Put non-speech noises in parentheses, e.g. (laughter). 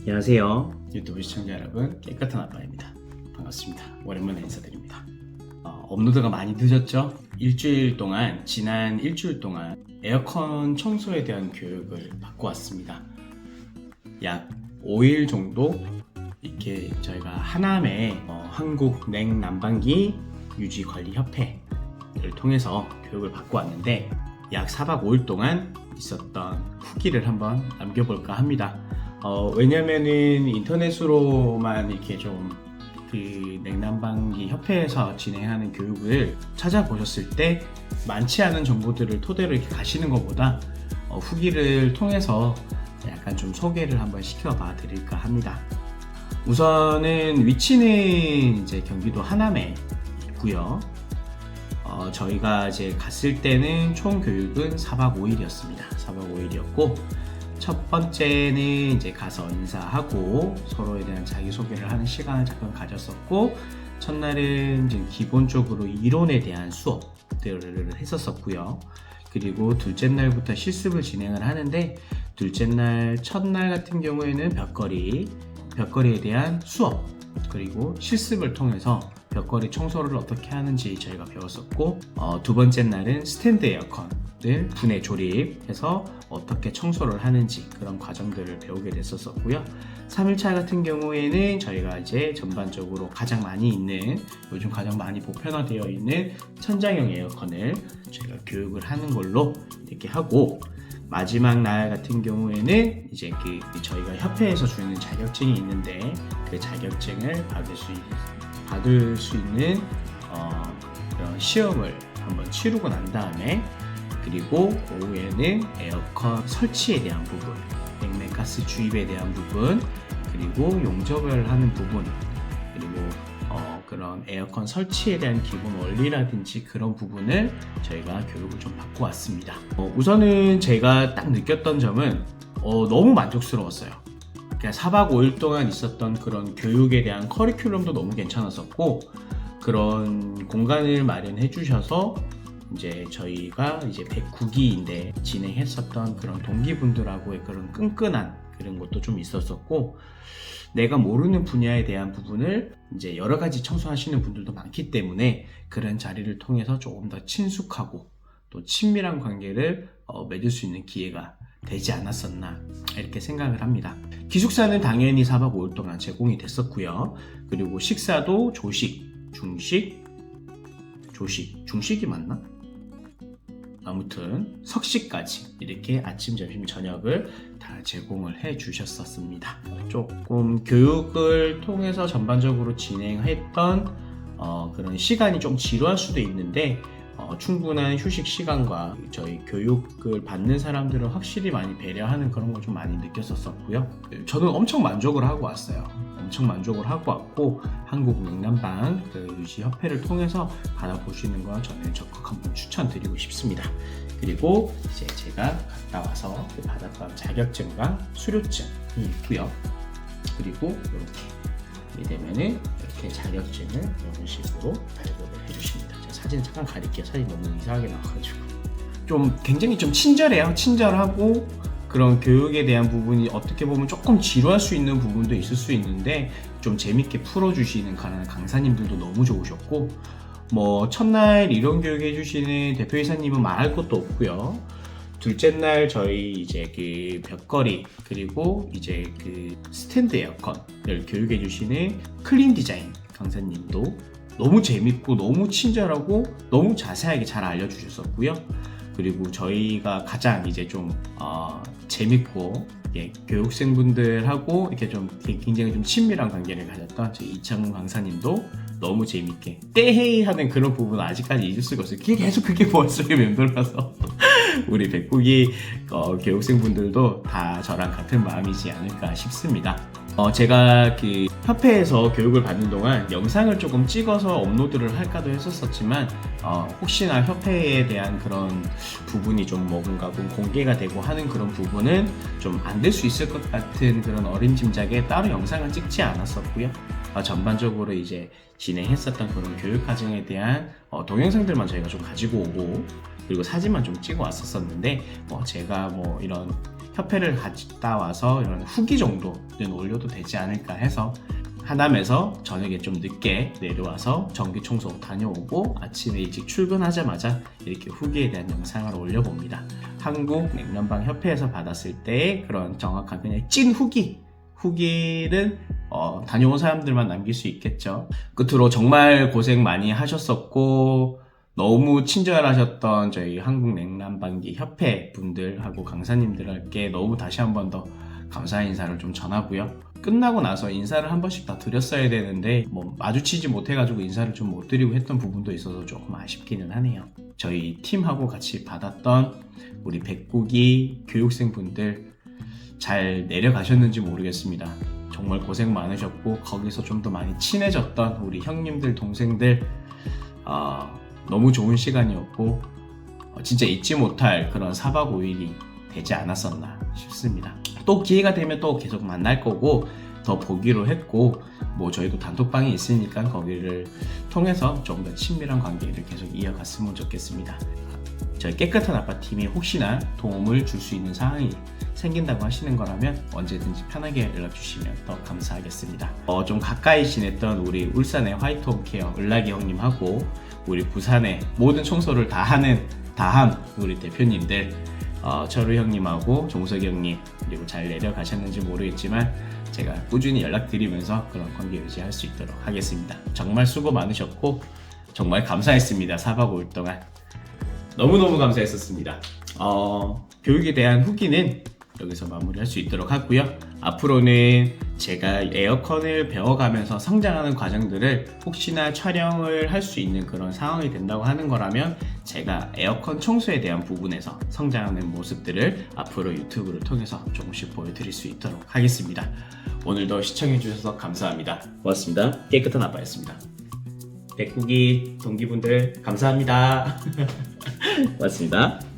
안녕하세요. 유튜브 시청자 여러분, 깨끗한 아빠입니다. 반갑습니다. 오랜만에 인사드립니다. 어, 업로드가 많이 늦었죠? 일주일 동안, 지난 일주일 동안 에어컨 청소에 대한 교육을 받고 왔습니다. 약 5일 정도 이렇게 저희가 하남의 어, 한국 냉난방기 유지관리협회를 통해서 교육을 받고 왔는데 약 4박 5일 동안 있었던 후기를 한번 남겨볼까 합니다. 어, 왜냐면은 인터넷으로만 이렇게 좀 그 냉난방기 협회에서 진행하는 교육을 찾아보셨을 때 많지 않은 정보들을 토대로 이렇게 가시는 것보다 어, 후기를 통해서 약간 좀 소개를 한번 시켜봐 드릴까 합니다. 우선은 위치는 이제 경기도 하남에 있고요. 어, 저희가 이제 갔을 때는 총 교육은 4박 5일이었습니다. 4박 5일이었고 첫 번째는 이제 가서 인사하고 서로에 대한 자기소개를 하는 시간을 잠깐 가졌었고 첫날은 이제 기본적으로 이론에 대한 수업들을 했었었고요. 그리고 둘째 날부터 실습을 진행을 하는데 둘째 날, 첫날 같은 경우에는 벽걸이, 벽걸이에 대한 수업, 그리고 실습을 통해서 벽걸이 청소를 어떻게 하는지 저희가 배웠었고 어, 두 번째 날은 스탠드 에어컨을 분해 조립해서 어떻게 청소를 하는지 그런 과정들을 배우게 됐었었고요. 3일차 같은 경우에는 저희가 이제 전반적으로 가장 많이 있는 요즘 가장 많이 보편화되어 있는 천장형 에어컨을 저희가 교육을 하는 걸로 이렇게 하고 마지막 날 같은 경우에는 이제 그 저희가 협회에서 주는 자격증이 있는데 그 자격증을 받을 수 있, 받을 수 있는 어, 그런 시험을 한번 치르고 난 다음에 그리고 오후에는 에어컨 설치에 대한 부분, 냉매가스 주입에 대한 부분, 그리고 용접을 하는 부분, 그리고 어, 그런 에어컨 설치에 대한 기본 원리라든지 그런 부분을 저희가 교육을 좀 받고 왔습니다. 어, 우선은 제가 딱 느꼈던 점은 어, 너무 만족스러웠어요. 그냥 4박 5일 동안 있었던 그런 교육에 대한 커리큘럼도 너무 괜찮았었고 그런 공간을 마련해 주셔서 이제 저희가 이제 109기인데 진행했었던 그런 동기분들하고의 그런 끈끈한 그런 것도 좀 있었었고 내가 모르는 분야에 대한 부분을 이제 여러 가지 청소하시는 분들도 많기 때문에 그런 자리를 통해서 조금 더 친숙하고 또 친밀한 관계를 어, 맺을 수 있는 기회가 되지 않았었나 이렇게 생각을 합니다. 기숙사는 당연히 4박 5일 동안 제공이 됐었고요. 그리고 식사도 조식, 중식, 조식, 중식이 맞나? 아무튼 석식까지 이렇게 아침, 점심, 저녁을 다 제공을 해 주셨었습니다. 조금 교육을 통해서 전반적으로 진행했던 어, 그런 시간이 좀 지루할 수도 있는데 어, 충분한 휴식 시간과 저희 교육을 받는 사람들을 확실히 많이 배려하는 그런 걸 좀 많이 느꼈었었고요. 저는 엄청 만족을 하고 왔어요. 엄청 만족을 하고 왔고 한국 냉난방 그 유지 협회를 통해서 받아보시는 거 저는 적극 한번 추천드리고 싶습니다. 그리고 이제 제가 갔다 와서 그 받았던 자격증과 수료증이 있고요. 그리고 이렇게 되면은 이렇게 자격증을 이런 식으로 발급을 해주십니다. 사진 잠깐 가릴게요. 사진 너무 이상하게 나와가지고 좀 굉장히 좀 친절해요. 친절하고 그런 교육에 대한 부분이 어떻게 보면 조금 지루할 수 있는 부분도 있을 수 있는데 좀 재밌게 풀어주시는 강- 강사님들도 너무 좋으셨고 뭐 첫날 이론 교육 해주시는 대표이사님은 말할 것도 없고요. 둘째 날 저희 이제 그 벽걸이 그리고 이제 그 스탠드 에어컨을 교육해 주시는 클린 디자인 강사님도 너무 재밌고 너무 친절하고 너무 자세하게 잘 알려주셨었고요. 그리고 저희가 가장 이제 좀 어, 재밌고 예, 교육생분들하고 이렇게 좀 굉장히 좀 친밀한 관계를 가졌던 저희 이창훈 강사님도 너무 재밌게 떼헤이 하는 그런 부분은 아직까지 잊을 수가 없어요. 계속 그게 머릿속에 맴돌아서 (laughs) 우리 백국이 어, 교육생분들도 다 저랑 같은 마음이지 않을까 싶습니다. 어, 제가 그 협회에서 교육을 받는 동안 영상을 조금 찍어서 업로드를 할까도 했었었지만 어, 혹시나 협회에 대한 그런 부분이 좀 뭔가 좀 공개가 되고 하는 그런 부분은 좀 안 될 수 있을 것 같은 그런 어림짐작에 따로 영상을 찍지 않았었고요. 어, 전반적으로 이제 진행했었던 그런 교육 과정에 대한 어, 동영상들만 저희가 좀 가지고 오고 그리고 사진만 좀 찍어 왔었었는데 뭐 제가 뭐 이런 협회를 갔다 와서 이런 후기 정도는 올려도 되지 않을까 해서 하남에서 저녁에 좀 늦게 내려와서 정기 청소 다녀오고 아침에 일찍 출근하자마자 이렇게 후기에 대한 영상을 올려봅니다. 한국 냉면방 협회에서 받았을 때 그런 정확한 그냥 찐 후기 후기는 어, 다녀온 사람들만 남길 수 있겠죠. 끝으로 정말 고생 많이 하셨었고 너무 친절하셨던 저희 한국 냉난방기 협회 분들하고 강사님들께 너무 다시 한 번 더 감사 인사를 좀 전하고요. 끝나고 나서 인사를 한 번씩 다 드렸어야 되는데 뭐 마주치지 못해가지고 인사를 좀 못 드리고 했던 부분도 있어서 조금 아쉽기는 하네요. 저희 팀하고 같이 받았던 우리 백국이 교육생 분들 잘 내려가셨는지 모르겠습니다. 정말 고생 많으셨고 거기서 좀 더 많이 친해졌던 우리 형님들 동생들 아, 너무 좋은 시간이었고 어, 진짜 잊지 못할 그런 4박 5일이 되지 않았었나 싶습니다. 또 기회가 되면 또 계속 만날 거고 더 보기로 했고 뭐 저희도 단톡방이 있으니까 거기를 통해서 좀 더 친밀한 관계를 계속 이어갔으면 좋겠습니다. 저희 깨끗한 아빠 팀이 혹시나 도움을 줄 수 있는 상황이 생긴다고 하시는 거라면 언제든지 편하게 연락 주시면 더 감사하겠습니다. 어, 좀 가까이 지냈던 우리 울산의 화이트홈 케어 을라기 형님하고 우리 부산의 모든 청소를 다 하는 다함 우리 대표님들 어, 철우 형님하고 종석이 형님 그리고 잘 내려가셨는지 모르겠지만 제가 꾸준히 연락드리면서 그런 관계 유지할 수 있도록 하겠습니다. 정말 수고 많으셨고 정말 감사했습니다. 4박 5일 동안 너무너무 감사했었습니다. 어, 교육에 대한 후기는 여기서 마무리할 수 있도록 하고요. 앞으로는 제가 에어컨을 배워가면서 성장하는 과정들을 혹시나 촬영을 할 수 있는 그런 상황이 된다고 하는 거라면 제가 에어컨 청소에 대한 부분에서 성장하는 모습들을 앞으로 유튜브를 통해서 조금씩 보여드릴 수 있도록 하겠습니다. 오늘도 시청해주셔서 감사합니다. 고맙습니다. 깨끗한 아빠였습니다. 백국이 동기분들 감사합니다. (laughs) 고맙습니다.